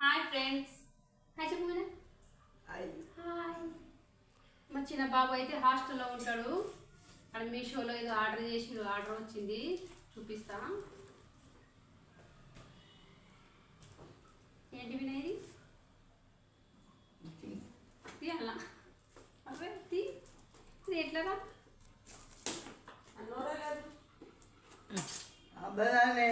Hi friends hi చెప్పు వినా. Hi మా చిన్న బాబు అయితే హాస్టల్లో ఉంటాడు. అక్కడ మీషోలో ఏదో ఆర్డర్ చేసి ఆర్డర్ వచ్చింది. చూపిస్తా. ఏంటి వినయది? తీయాలా? అవే తీ. ఇది అబ్బదానే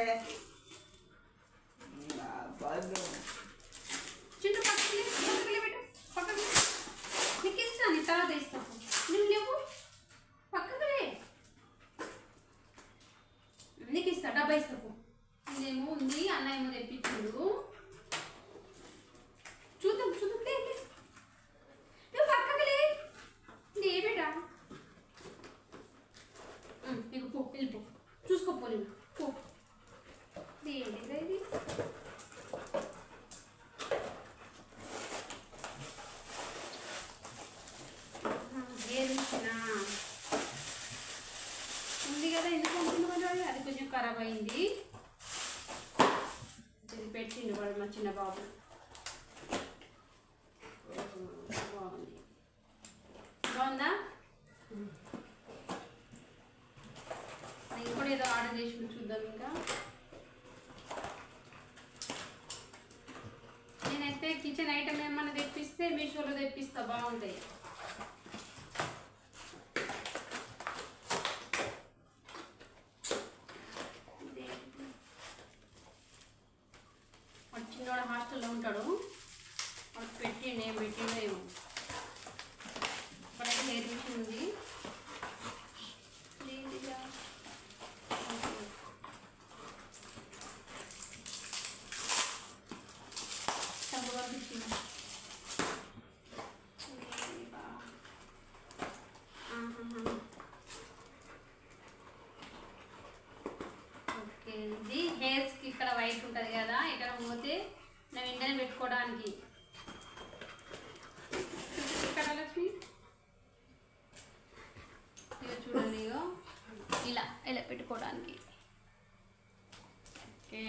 డబ్బా ఇస్తాము ఇదేమో ఉంది అన్న ఏమో చూద్దాం చూద్దాం అయింది. ఇది పెట్టిండు వాడు మా చిన్న బాబు. బాగుంది? బాగుందా ఇంకోటి ఏదో ఆర్డర్ చేసి చూద్దాం ఇంకా. నేనైతే కిచెన్ ఐటమ్ ఏమన్నా తెప్పిస్తే మీషోలో తెప్పిస్తా బాగుంటాయి. చిన్నవాడు హాస్టల్లో ఉంటాడు. వాడు పెట్టిండు ఏం పెట్టిండో ఏమో. ఇప్పుడైతే హెయిర్ మిషన్ ఉంది? సబ్బు పంపించింది నేను వెంటనే పెట్టుకోవడానికి. లక్ష్మి ఇక చూడండి ఇలా ఇలా పెట్టుకోవడానికి. Okay.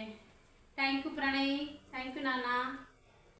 Thank you Pranay. Thank you నాన్న.